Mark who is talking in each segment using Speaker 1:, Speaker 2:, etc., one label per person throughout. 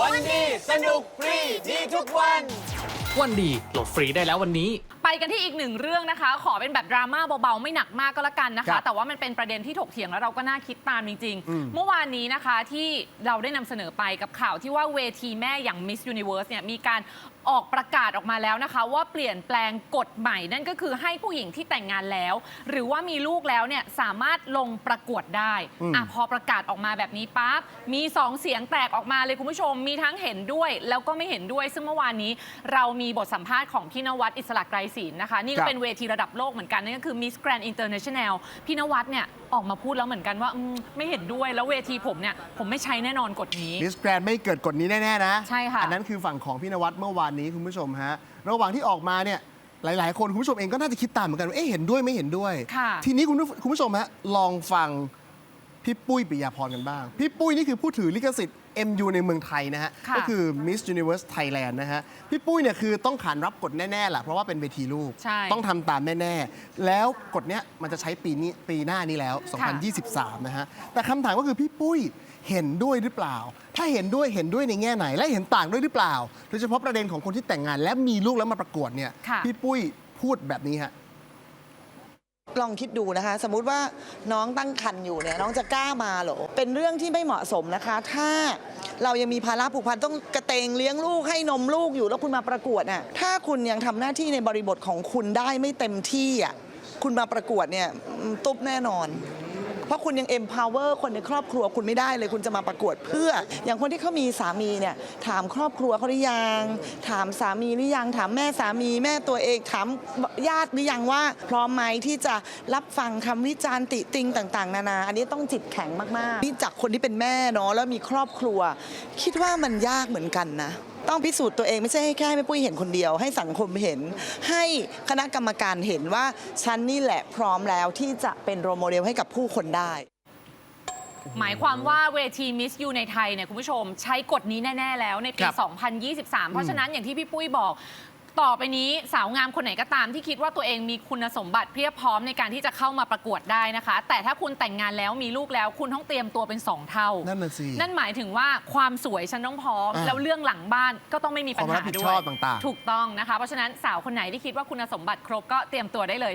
Speaker 1: วันดีสนุกฟรีดีทุกวัน
Speaker 2: วันดีโหลดฟรีได้แล้ววันนี้
Speaker 3: ไปกันที่อีกหนึ่งเรื่องนะคะ ขอเป็นแบบดราม่าเบาๆ ไม่หนักมากก็แล้วกันนะ
Speaker 1: ครั
Speaker 3: คะ
Speaker 1: บ
Speaker 3: แต่ว่ามันเป็นประเด็นที่ถกเถียงแล้วเราก็น่าคิดตามจริงๆเมื่อวานนี้นะคะที่เราได้นำเสนอไปกับข่าวที่ว่าเวทีแม่อย่าง Miss Universe เนี่ยมีการ ออกประกาศออกมาแล้วนะคะ ว่าเปลี่ยนแปลงกฎใหม่ นั่นก็คือให้ผู้หญิงที่แต่งงานแล้ว หรือว่ามีลูกแล้วเนี่ยสามารถลงประกวดได้อะพอประกาศออกมาแบบนี้ปั๊บมีสองเสียงแตกออกมาเลยคุณผู้ชมมีทั้งเห็นด้วย แล้วก็ไม่เห็นด้วย ซึ่งเมื่อวานนี้เรามีบทสัมภาษณ์ของพี่นวัดอิสระไกรศิลป์นะคะ นี่
Speaker 1: ครั
Speaker 3: ก็
Speaker 1: บ
Speaker 3: เป็นเวทีระดับโลกเหมือนกันนั่นก็คือ Miss Grand International พี่นวัดเนี่ยออกมาพูดแล้วเหมือนกันว่าอืมไม่เห็นด้วยแล้วเวทีผมเนี่ยผมไม่ใช้แน่นอนกฎนี้
Speaker 1: มิสแกรนไม่เกิดกฎนี้แน่ ๆ นะ
Speaker 3: ใช่ค่ะ
Speaker 1: อันนั้นคือฝั่งของพี่นวัดเมื่อวานนี้คุณผู้ชมฮะระหว่างที่ออกมาเนี่ยหลาย ๆ คนคุณผู้ชมเองก็น่าจะคิดตามเหมือนกันว่าเอ๊ะเห็นด้วยไม่เห็นด้วย
Speaker 3: ค่ะ
Speaker 1: ทีนี้คุณผู้คุณผู้ชมฮะลองฟังพี่ปุ้ยปิยาพรกันบ้าง พี่ปุ้ยนี่คือผู้ถือลิขสิทธิ์ MU ในเมืองไทยนะฮะ
Speaker 3: ค่ะ
Speaker 1: ก็คือ Miss Universe Thailand นะฮะ พี่ปุ้ยเนี่ยคือต้องขานรับกฎแน่ๆแหละเพราะว่าเป็นเวทีลูก
Speaker 3: ใช่
Speaker 1: ต้องทำตามแน่ๆ แล้วกฎเนี้ยมันจะใช้ปีนี้ปีหน้านี้แล้ว 2023 นะฮะ แต่คำถามก็คือพี่ปุ้ยเห็นด้วยหรือเปล่า ถ้าเห็นด้วยเห็นด้วยในแง่ไหน และเห็นต่างด้วยหรือเปล่า โดยเฉพาะประเด็นของคนที่แต่งงาน และมีลูกแล้วมาประกวดเนี่ย
Speaker 3: ค่ะ
Speaker 1: พี่ปุ้ยพูดแบบนี้ฮะ
Speaker 4: ลองคิดดูนะคะ สมมุติว่าน้องตั้งครรภ์อยู่เนี่ยน้องจะกล้ามาเหรอเป็นเรื่องที่ไม่เหมาะสมนะคะ ถ้าเรายังมีภาระผูกพันต้องกระเตงเลี้ยงลูกให้นมลูกอยู่แล้วคุณมาประกวดน่ะถ้าคุณยังทำหน้าที่ในบริบทของคุณได้ไม่เต็มที่อะคุณมาประกวดเนี่ยตุ๊บแน่นอน เพราะคุณยัง empower คนในครอบครัวคุณไม่ได้เลยคุณจะมาประกวดเพื่อ อย่างคนที่เขามีสามีเนี่ยถามครอบครัวเขาหรือยัง ถามสามีหรือยัง ถามแม่สามีแม่ตัวเองถามญาติหรือยังว่า พร้อมไหมที่จะรับฟังคำวิจารณ์ติติงต่างๆ นานา อันนี้ต้องจิตแข็งมากๆนี่จากคนที่เป็นแม่เนาะแล้วมีครอบครัว คิดว่ามันยากเหมือนกันนะ ต้องพิสูจน์ตัวเองไม่ใช่ให้แค่ให้แม่ปุ้ยเห็นคนเดียว ให้สังคมเห็น ให้คณะกรรมการเห็นว่าฉันนี่แหละพร้อมแล้วที่จะเป็นโรลโมเดลให้กับผู้คนได้
Speaker 3: หมายความว่าเวที Miss U ในไทยเนี่ยคุณผู้ชมใช้กฎนี้แน่ ๆ แล้วในปี
Speaker 1: ครับ
Speaker 3: 2023 เพราะฉะนั้นอย่างที่พี่ปุ้ยบอก ต่อไปนี้สาวงามคนไหนก็ตามที่คิดว่าตัวเองมีคุณสมบัติเพียบพร้อมในการที่จะเข้ามาประกวดได้นะคะ แต่ถ้าคุณแต่งงานแล้วมีลูกแล้วคุณต้องเตรียมตัวเป็น 2 เท่า
Speaker 1: นั่นน่ะสิ
Speaker 3: นั่นหมายถึงว่าความสวยฉันต้องพร้อม
Speaker 1: อ่า
Speaker 3: แล้วเรื่องหลังบ้านก็ต้องไม่มีปัญ
Speaker 1: ความรั
Speaker 3: หา
Speaker 1: บผิด
Speaker 3: ด้
Speaker 1: ช
Speaker 3: ว
Speaker 1: อยบต่างๆ
Speaker 3: ถูกต้องนะคะ เพราะฉะนั้นสาวคนไหนที่คิดว่าคุณสมบัติครบก็เตรียมตัวได้เลย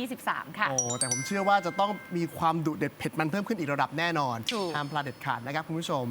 Speaker 3: 2023 ค่ะ
Speaker 1: โอ้แต่ผมเชื่อว่าจะต้องมีความดุเด็ดเผ็ดมันเพิ่มขึ้นอีกระดับแน่นอน
Speaker 3: ถูก
Speaker 1: ห้ามพลาดเด็ดขาดนะครับคุณผู้ชม